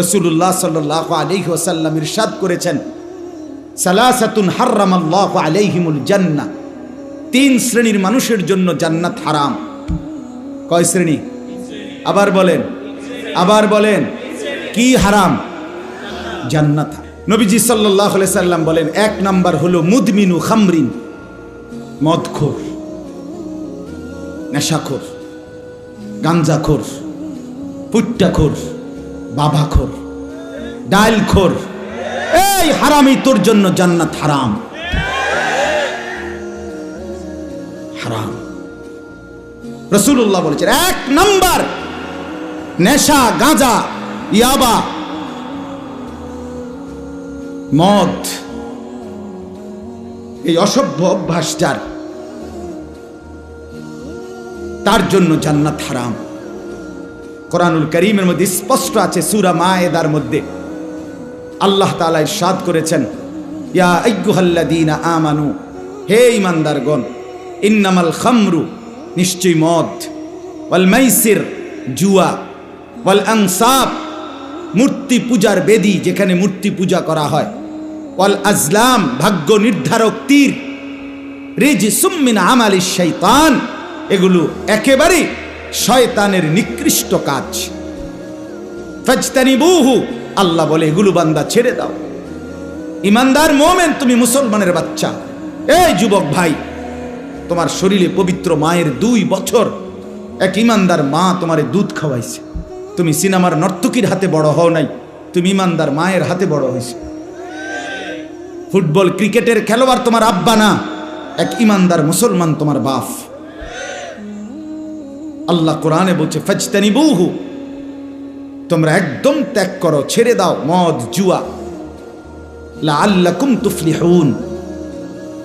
রসুল্লাহ সাল্লাহ আলাইহি ওসাল্লাম ইরশাদ করেছেন, সালাসাতুন হার্রাম আল্লাহ আলাইহিমুল জান্না তিন শ্রেণির মানুষের জন্য জান্নাত হারাম। কয় শ্রেণি? আবার বলেন আবার বলেন, কি হারাম? জান্নাত নবীজি সাল্লাহ সাল্লাম বলেন, এক নাম্বার হলো মুদমিনু খামরিন, মদখোর, নেশাখোর, গাঞ্জাখোর, পুট্টাখোর। বাবাখোর, ডাইলখোর। এই হারামি তোর জন্য জান্নাত হারাম। হারাম। রসুল্লাহ বলেছেন, এক নাম্বার নেশা, গাঁজা, ইয়াবা, মদ, এই অসভ্য অভ্যাস যার, তার জন্য জান্নাত হারাম। কোরআনুল করিমের মধ্যে স্পষ্ট আছে, সুরা মায়েদার মধ্যে। আল্লাহ তালা ইরশাদ করেছেন, ইয়া আইয়ুহাল্লাযীনা আমানু, হে ঈমানদারগণ, ইন্নামাল খামরু নিশ্চয় মদ, ওয়াল মাইসির, জুয়া, ওয়াল আনসাব, মূর্তি পূজার বেদি যেখানে মূর্তি পূজা করা হয়, ওয়াল আজলাম, ভাগ্য নির্ধারক তীর রিজ সুম্মিন আমালি শৈতান এগুলো একেবারে শয়তানের নিকৃষ্ট কাজ। ফাজতানিবুহু, আল্লাহ বলে, এগুলো বান্দা ছেড়ে দাও। ইমানদার মোমেন, তুমি মুসলমানের বাচ্চা। এই যুবক ভাই, তোমার শরীরে পবিত্র মায়ের দুই বছর। এক ইমানদার মা তোমারে দুধ খাওয়াইছে। তুমি সিনেমার নর্তকীর হাতে বড় হও নাই, তুমি ইমানদার মায়ের হাতে বড় হয়েছে ফুটবল ক্রিকেটের খেলোয়াড় তোমার আব্বা না, এক ইমানদার মুসলমান তোমার বাপ। আল্লাহ কোরআনে বলছে ফাজতানি বহু তোমরা একদম ত্যাগ করো, ছেড়ে দাও, মদ, জুয়া।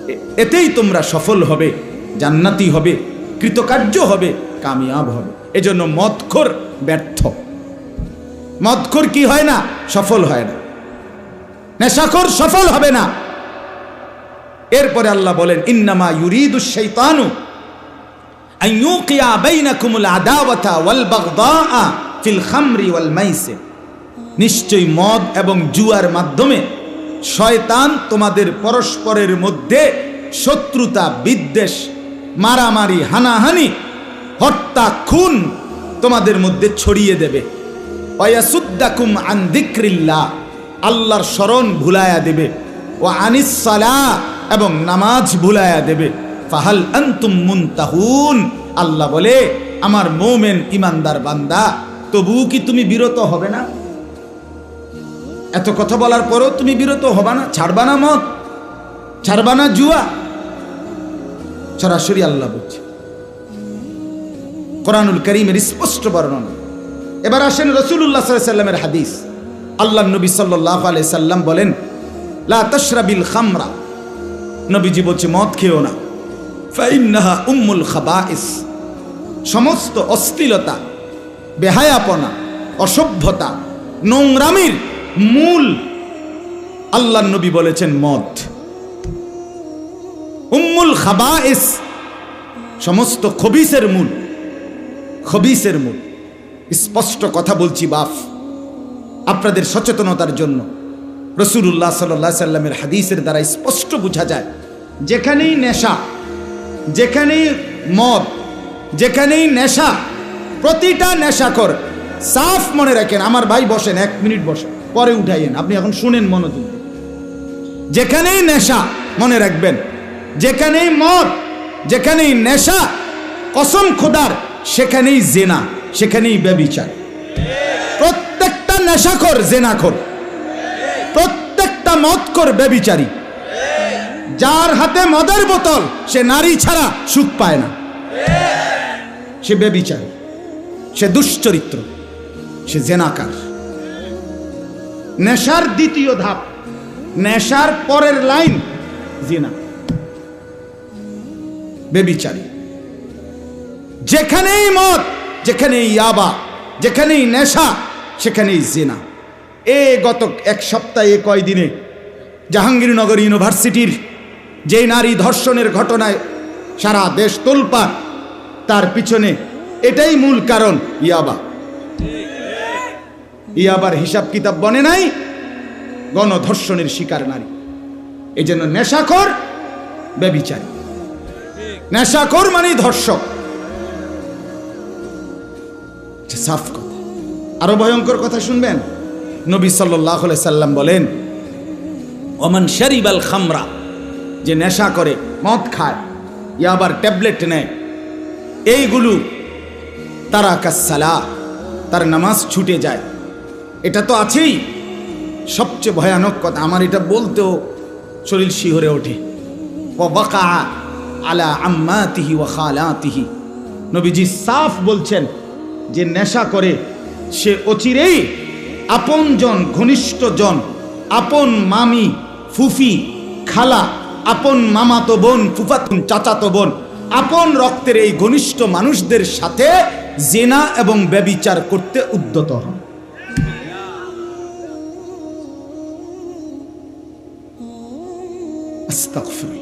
এ- এতেই তোমরা সফল হবে, জান্নাতি হবে, কৃতকার্য হবে, কামিয়াব হবে। এজন্য মদখোর ব্যর্থ। মদখোর কি হয় না? সফল হয় না। নেশাখোর সফল হবে না। এরপরে আল্লাহ বলেন, ইন্নামা ইউরিদু শাইতানু। নিশ্চয়ই মদ এবং জুয়ার মাধ্যমে শয়তান তোমাদের পরস্পরের মধ্যে শত্রুতা, বিদ্বেষ, মারামারি, হানাহানি, হত্যা, খুন তোমাদের মধ্যে ছড়িয়ে দেবে। অয়াসুদ্দাকুম আন দিক্রিল্লাহ, আল্লাহর স্মরণ ভুলায়া দেবে। ও আনিস সালাহ এবং নামাজ ভুলায়া দেবে। ফাহাল আন্তুম মুনতাহুন। আল্লাহ বলে, আমার মোমেন ইমানদার বান্দা তবু কি তুমি বিরত হবে না? এত কথা বলার পরও তুমি বিরত হবা না, ছাড়বা না মত ছাড়বা না জুয়া। সরাসরি আল্লাহ বলছে, কোরআনুল করিমের স্পষ্ট বর্ণনা। এবার আসেন রসুল্লাহ সাল্লামের হাদিস। আল্লাহ নবী সাল্লাহ আলাই সাল্লাম বলেন, লা তশরাবিল খামরা। নবীজি বলছে, মদ খেও না। ফাইন্নাহা উম্মুল খাবাইস। সমস্ত অশ্লীলতা, বেহায়াপনা, অসভ্যতা, নোংরামির মূল আল্লাহ নবী বলেছেন মদ। উম্মুল খাবাইস সমস্ত খবিসের মূল খবিসের মূল। স্পষ্ট কথা বলছি, বাফ। আপনাদের সচেতনতার জন্য রসুল্লাহ সাল্লাহ সাল্লামের হাদিসের দ্বারা স্পষ্ট বোঝা যায়, যেখানেই নেশা যেখানেই মদ, যেখানেই নেশা, প্রতিটা নেশাকর সাফ মনে রাখেন, আমার ভাই বসেন, এক মিনিট বসেন, পরে উঠাইয়েন, আপনি এখন শুনেন মনোযোগ। যেখানেই নেশা মনে রাখবেন, যেখানেই মদ, যেখানেই নেশা, কসম খোদার, সেখানেই জেনা, সেখানেই ব্যবিচার প্রত্যেকটা নেশাখোর জেনাখোর, প্রত্যেকটা মদখোর ব্যবিচারী যার হাতে মদের বোতল, সে নারী ছাড়া সুখ পায় না। সে ব্যবিচারী সে দুশ্চরিত্র, সে জেনাকার। নেশার দ্বিতীয় ধাপ, নেশার পরের লাইন, জিনা। বেবিচারী, যেখানেই মদ, যেখানেই ইয়াবা, যেখানেই নেশা, সেখানেই জিনা। এ গত এক সপ্তাহে কয়দিনে জাহাঙ্গীরনগর ইউনিভার্সিটির যে নারী ধর্ষণের ঘটনায় সারা দেশ তোলপা তার পিছনে এটাই মূল কারণ ইয়াবা। ইয়াবার হিসাব কিতাব বনে নাই, গণধর্ষণের শিকার নারী। এই জন্য নেশাখোর ব্যবিচারী নেশাখোর মানে ধর্ষক। এটা সাফ কথা। আরও ভয়ঙ্কর কথা শুনবেন? নবী সাল্লাম বলেন, ওমান শরিবাল খামরা। যে নেশা করে, মদ খায় ইয়া আবার ট্যাবলেট নেয়। এইগুলো তারা কাসালা তার নামাজ ছুটে যায়। এটা তো আছেই। সবচেয়ে ভয়ানক কথা, আমার এটা বলতেও শরীর শিহরে ওঠে। ও বাকা আলা আম্মাতিহি ও খালাতিহি। নবীজি সাফ বলছেন যে নেশা করে সে অচিরেই আপনজন ঘনিষ্ঠ জন আপন মামি, ফুফি, খালা আপন মামাতো বোন, ফুফাতুন, চাচাতো বোন, আপন রক্তের এই ঘনিষ্ঠ মানুষদের সাথে জেনা এবং ব্যবিচার করতে উদ্যত হন আস্তাগফিরুল্লাহ।